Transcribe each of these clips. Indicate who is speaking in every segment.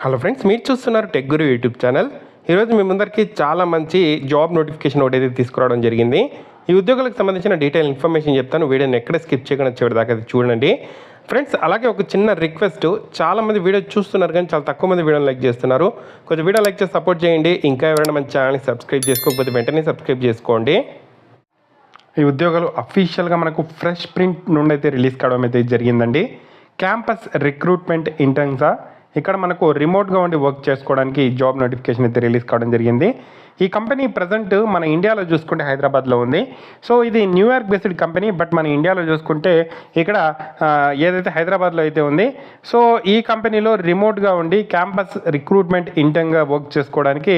Speaker 1: Hello friends మీరు చూస్తున్నారు tech గురు YouTube channel ఈరోజు మీ ముందరికి చాలా మంచి జాబ్ నోటిఫికేషన్ ఒకటి అయితే తీసుకురావడం జరిగింది. ఈ ఉద్యోగులకు సంబంధించిన డీటెయిల్ ఇన్ఫర్మేషన్ చెప్తాను. వీడియోని ఎక్కడ స్కిప్ చేయకుండా చివరి దాకా చూడండి. ఫ్రెండ్స్ అలాగే ఒక చిన్న రిక్వెస్ట్ చాలా మంది వీడియో చూస్తున్నారు కానీ చాలా తక్కువ మంది వీడియోని లైక్ చేస్తున్నారు. కొంచెం వీడియో లైక్ చేసి సపోర్ట్ చేయండి. ఇంకా ఎవరైనా మన ఛానల్ని సబ్స్క్రైబ్ చేసుకోకపోతే వెంటనే సబ్స్క్రైబ్ చేసుకోండి. ఈ ఉద్యోగాలు అఫీషియల్గా మనకు ఫ్రెష్ ప్రింట్ నుండి అయితే రిలీజ్ కావడం అయితే జరిగిందండి. క్యాంపస్ రిక్రూట్మెంట్ ఇంటర్న్సా ఇక్కడ మనకు రిమోట్గా ఉండి వర్క్ చేసుకోవడానికి జాబ్ నోటిఫికేషన్ అయితే రిలీజ్ కావడం జరిగింది. ఈ కంపెనీ ప్రజెంట్ మన ఇండియాలో చూసుకుంటే హైదరాబాద్లో ఉంది. సో ఇది న్యూయార్క్ బేస్డ్ కంపెనీ బట్ మన ఇండియాలో చూసుకుంటే ఇక్కడ ఏదైతే హైదరాబాద్లో అయితే ఉంది సో ఈ కంపెనీలో రిమోట్గా ఉండి క్యాంపస్ రిక్రూట్మెంట్ ఇంటర్న్గా వర్క్ చేసుకోవడానికి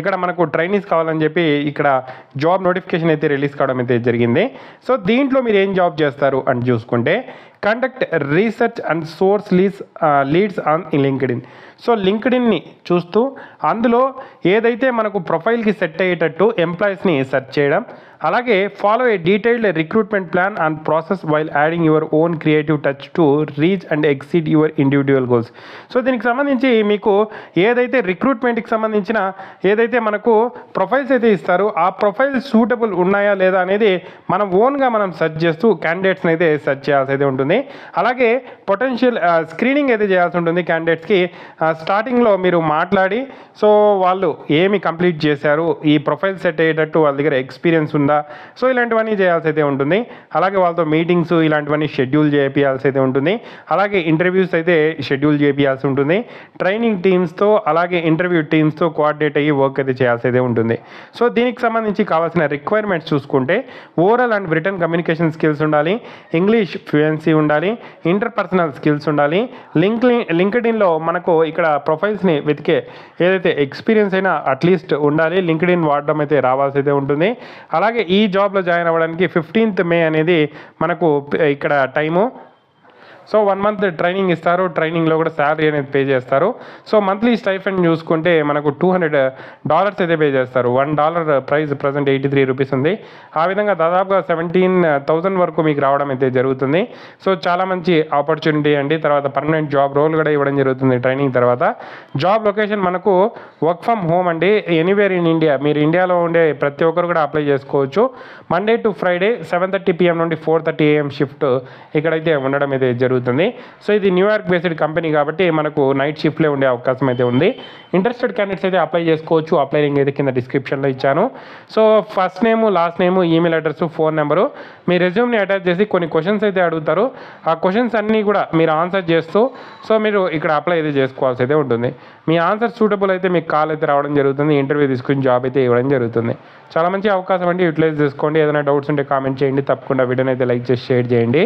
Speaker 1: ఇక్కడ మనకు ట్రైనీస్ కావాలని చెప్పి ఇక్కడ జాబ్ నోటిఫికేషన్ అయితే రిలీజ్ కావడం అయితే జరిగింది. సో దీంట్లో మీరు ఏం జాబ్ చేస్తారు అని చూసుకుంటే conduct research and source leads leads on LinkedIn so లింక్డ్ఇన్ని చూస్తూ అందులో ఏదైతే మనకు ప్రొఫైల్కి సెట్ అయ్యేటట్టు ఎంప్లాయీస్ని సెర్చ్ చేయడం అలాగే follow a detailed recruitment plan and process while adding your own creative touch to reach and exceed your individual goals so దీనికి సంబంధించి మీకు ఏదైతే రిక్రూట్మెంట్కి సంబంధించిన ఏదైతే మనకు ప్రొఫైల్స్ అయితే ఇస్తారో ఆ ప్రొఫైల్ సూటబుల్ ఉన్నాయా లేదా అనేది మనం ఓన్గా మనం సెర్చ్ చేస్తూ క్యాండిడేట్స్ని అయితే సెర్చ్ చేయాల్సి అయితే ఉంటుంది. అలాగే పొటెన్షియల్ స్క్రీనింగ్ uh, అయితే చేయాల్సి ఉంటుంది క్యాండిడేట్స్కి స్టార్టింగ్లో uh, మీరు మాట్లాడి సో వాళ్ళు ఏమి కంప్లీట్ చేశారు ఈ ప్రొఫైల్ సెట్ అయ్యేటట్టు వాళ్ళ దగ్గర ఎక్స్పీరియన్స్ ఉంటుందా సో ఇలాంటివన్నీ చేయాల్సి అయితే ఉంటుంది. అలాగే వాళ్ళతో మీటింగ్స్ ఇలాంటివన్నీ షెడ్యూల్ చేయాల్సి అయితే ఉంటుంది. అలాగే ఇంటర్వ్యూస్ అయితే షెడ్యూల్ చేయాల్సి ఉంటుంది. ట్రైనింగ్ టీమ్స్తో అలాగే ఇంటర్వ్యూ టీమ్స్తో కోఆర్డినేట్ అయ్యి వర్క్ అయితే చేయాల్సి అయితే ఉంటుంది. సో దీనికి సంబంధించి కావాల్సిన రిక్వైర్మెంట్స్ చూసుకుంటే oral and written communication skills ఉండాలి ఇంగ్లీష్ ఫ్లూయెన్సీ ఉండాలి ఇంటర్పర్సనల్ స్కిల్స్ ఉండాలి. లింక్ లింక్డ్ఇన్లో మనకు ఇక్కడ ప్రొఫైల్స్ని వెతికే ఏదైతే ఎక్స్పీరియన్స్ అయినా అట్లీస్ట్ ఉండాలి. లింక్డ్ఇన్ వాడడం అయితే రావాల్సి అయితే ఉంటుంది. అలాగే ఈ జాబ్లో జాయిన్ అవ్వడానికి ఫిఫ్టీన్త్ మే అనేది మనకు ఇక్కడ time. So one month training ఇస్తారు. ట్రైనింగ్లో కూడా శాలరీ అనేది పే చేస్తారు. సో మంత్లీ స్టైఫెండ్ చూసుకుంటే మనకు టూ హండ్రెడ్ డాలర్స్ అయితే పే చేస్తారు. One dollar price present eighty three rupees ఉంది. ఆ విధంగా దాదాపుగా సెవెంటీన్ థౌసండ్ uh, వరకు మీకు రావడం అయితే జరుగుతుంది. సో చాలా మంచి ఆపర్చునిటీ అండి. తర్వాత పర్మనెంట్ జాబ్ రోల్ కూడా ఇవ్వడం జరుగుతుంది ట్రైనింగ్ తర్వాత. జాబ్ లొకేషన్ మనకు వర్క్ ఫ్రమ్ హోమ్ అండి. ఎనీవేర్ ఇన్ ఇండియా మీరు ఇండియాలో ఉండే ప్రతి ఒక్కరు కూడా అప్లై చేసుకోవచ్చు. Monday to Friday seven thirty PM నుండి ఫోర్ థర్టీ ఏఎం షిఫ్ట్ ఇక్కడైతే ఉండడం అయితే జరుగుతుంది. జరుగుతుంది. సో ఇది న్యూయార్క్ బేస్డ్ కంపెనీ కాబట్టి మనకు నైట్ షిఫ్ట్లో ఉండే అవకాశం అయితే ఉంది. ఇంట్రెస్టెడ్ క్యాండిడేట్స్ అయితే అప్లై చేసుకోవచ్చు. అప్లై లింక్ అయితే కింద డిస్క్రిప్షన్లో ఇచ్చాను. So first name last name email address phone number మీ రెజ్యూమ్ని అటాచ్ చేసి కొన్ని క్వశ్చన్స్ అయితే అడుగుతారు. ఆ క్వశ్చన్స్ అన్నీ కూడా మీరు ఆన్సర్ చేస్తూ సో మీరు ఇక్కడ అప్లై అయితే చేసుకోవాల్సి అయితే ఉంటుంది. మీ ఆన్సర్ సూటబుల్ అయితే మీకు కాల్ అయితే రావడం జరుగుతుంది. ఇంటర్వ్యూ తీసుకుని జాబ్ అయితే ఇవ్వడం జరుగుతుంది. చాలా మంచి అవకాశం అండి. యూటిలైజ్ చేసుకోండి. ఏదైనా డౌట్స్ ఉంటే కామెంట్ చేయండి. తప్పకుండా వీడియోని అయితే లైక్ చేసి షేర్ చేయండి.